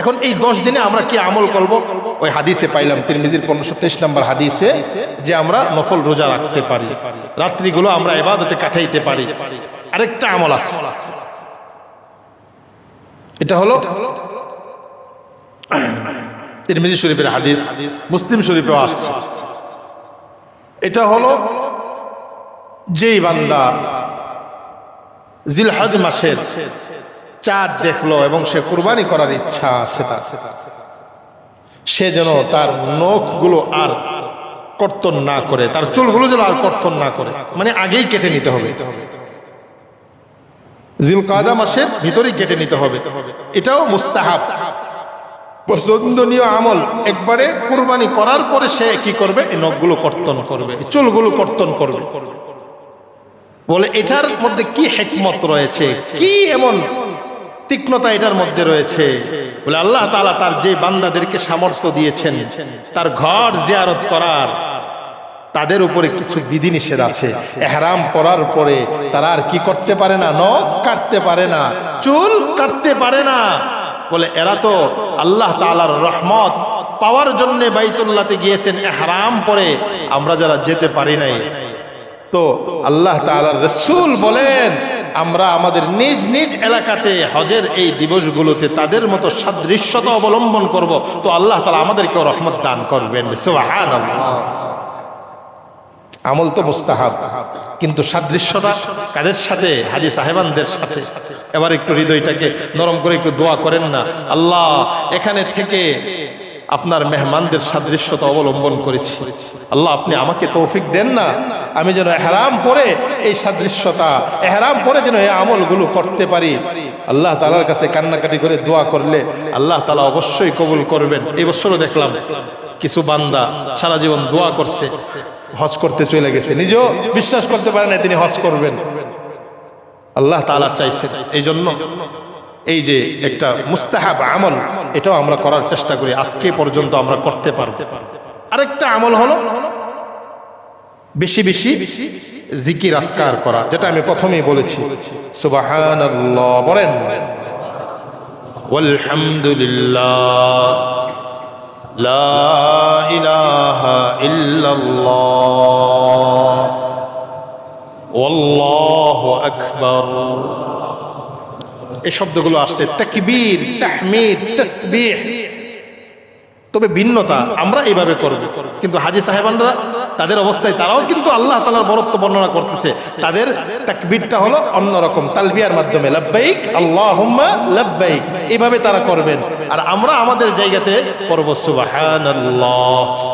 এখন এই দশ দিনে আমরা কি আমল করব? ওই হাদিসে পাইলাম, তিরমিজির পনেরোশো তেইশ নম্বর হাদিসে যে আমরা নফল রোজা রাখতে পারি, রাত্রিগুলো আমরা এবাদতে কাটাইতে পারি। আরেকটা আমল আছে। এটা হলো তিরমিজি শরীফের হাদিস, মুসলিম শরীফেও আসছে। এটা হলো যেই বান্দা জিলহজ মাসের চাঁদ দেখল এবং সে কুরবানি করার ইচ্ছা আছে তার। সে যেন তার নখগুলো আর কর্তন না করে, তার চুলগুলো যেন আর কর্তন না করে। মানে আগেই কেটে নিতে হবে। জিলকাদা মাসের ভিতরেই কেটে নিতে হবে। এটাও মুস্তাহাব। পছন্দনীয় আমল। একবারে কুরবানি করার পরে সে কি করবে? নখগুলো কর্তন করবে চুলগুলো কর্তন করবে। বলে, এটার মধ্যে কি হেকমত রয়েছে? কি এমন তীক্ষ্ণতা এটার মধ্যে রয়েছে। বলে আল্লাহ তাআলা তার যে বান্দাদেরকে সামর্থ্য দিয়েছেন, তার ঘর জিয়ারত করার, তাদের উপরে কিছু বিধিনিষেধ আছে। এহরাম পরার পরে তারা আর কি করতে পারে না? নখ কাটতে পারে না, চুল কাটতে পারে না। বলে এরা তো আল্লাহ তাআলার রহমত পাওয়ার জন্য বাইতুল্লাতে গিয়েছেন এহরাম পরে, আমরা যারা যেতে পারি নাই। তো আল্লাহ তাআলার রসুল বলেন আমরা আমাদের নিজ নিজ এলাকাতে হজের এই দিবসগুলোতে তাদের মতো সাদৃশ্যতা অবলম্বন করব। তো আল্লাহ তালা আমাদেরকেও রহমত দান করবেন। আমল তো মুস্তাহাব। কিন্তু সাদৃশ্যটা কাদের সাথে? হাজি সাহেবানদের সাথে। এবার একটু হৃদয়টাকে নরম করে একটু দোয়া করেন না। আল্লাহ, এখানে থেকে আপনার মেহমানদের সাদৃশ্যতা অবলম্বন করেছি। আল্লাহ, আপনি আমাকে তৌফিক দেন না। আমি যেন এহরাম পরে এই সাদৃশ্যতা, এহরাম পরে যেন এই আমলগুলো করতে পারি। আল্লাহ তালার কাছে কান্নাকাটি করে দোয়া করলে আল্লাহ তালা অবশ্যই কবুল করবেন। এই বছরও দেখলাম কিছু বান্দা সারা জীবন দোয়া করছে, হজ করতে চলে গেছে। নিজেও বিশ্বাস করতে পারে না তিনি হজ করবেন। আল্লাহ তালা চাইছে এই জন্য এই যে একটা মুস্তাহাব আমল, এটাও আমরা করার চেষ্টা করি। আজকে পর্যন্ত আমরা করতে পারব। আরেকটা আমল হলো বেশি বেশি জিকির আসকার করা, যেটা আমি প্রথমেই বলেছি। সুবাহান বলেন আলহামদুলিল্লাহ লা ইলাহা ইল্লাল্লাহ এই শব্দগুলো আসছে তাকবীর, তাহমিদ, তাসবিহ। তবে ভিন্নতা আমরা এইভাবে করব। কিন্তু হাজি সাহেবানরা তাদের অবস্থায় তারাও কিন্তু আল্লাহ তালার বরত্ব বর্ণনা করতেছে। তাদের তাকবীরটা হলো অন্যরকম, তালবিয়ার মাধ্যমে। লাব্বাইক, আল্লাহুম্মা লাব্বাইক। এইভাবে তারা করবেন। আর আমরা আমাদের জায়গাতে করব সুবহানাল্লাহ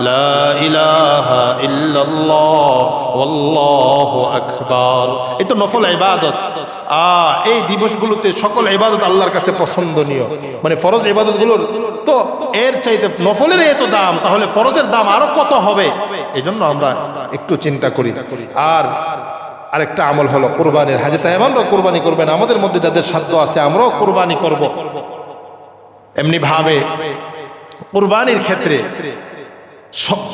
লা ইলাহা ইল্লাল্লাহ আকবার। এই তো নফল ইবাদত। আ, এই দিবসগুলোতে সকল ইবাদত আল্লাহর কাছে পছন্দনীয়। মানে ফরজ ইবাদতগুলোর তো এর চাইতে নফলের এত দাম, তাহলে ফরজের দাম আরও কত হবে? এই জন্য আমরা একটু চিন্তা করি। আর আরেকটা আমল হলো কোরবানির হাজি সাহেবানরাও কোরবানি করবেন, আমাদের মধ্যে যাদের সাধ্য আছে আমরাও কোরবানি করব। এমনি ভাবে কোরবানির ক্ষেত্রে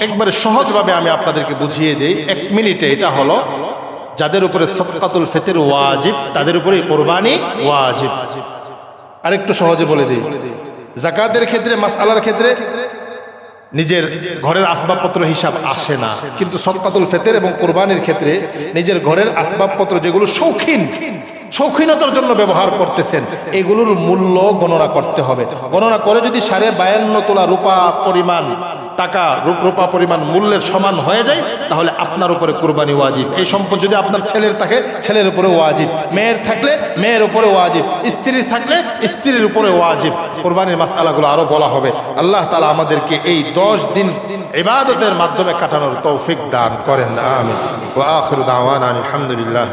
একবারে সহজভাবে আমি আপনাদেরকে বুঝিয়ে দিই, এক মিনিটে এটা হলো, যাদের উপরে সৎকাতুল ফেতের ওয়াজিব, তাদের উপরে কোরবানি ওয়াজিব। আরেকটু সহজে বলে দিই, জাকাতের ক্ষেত্রে মাস আলার ক্ষেত্রে নিজের ঘরের আসবাবপত্র হিসাব আসে না। কিন্তু সৎকাতুল ফেতের এবং কোরবানির ক্ষেত্রে নিজের ঘরের আসবাবপত্র যেগুলো শৌখিন, শৌখিনতার জন্য ব্যবহার করতেছেন, এগুলোর মূল্য গণনা করতে হবে। গণনা করে যদি সাড়ে বায়ান্ন তোলা রূপা পরিমাণ টাকা রূপ পরিমাণ মূল্যের সমান হয়ে যায়, তাহলে আপনার উপরে কোরবানি ওয়াজিব। এই সম্পদ যদি আপনার ছেলের থাকে, ছেলের উপরে ওয়াজিব। মেয়ের থাকলে মেয়ের উপরে ওয়াজিব। স্ত্রীর থাকলে স্ত্রীর উপরে ওয়াজিব। কোরবানির মাস আলাগুলো আরও বলা হবে। আল্লাহ তালা আমাদেরকে এই দশ দিন ইবাদতের মাধ্যমে কাটানোর তৌফিক দান করেন। দাওয়ানা আলহামদুলিল্লাহ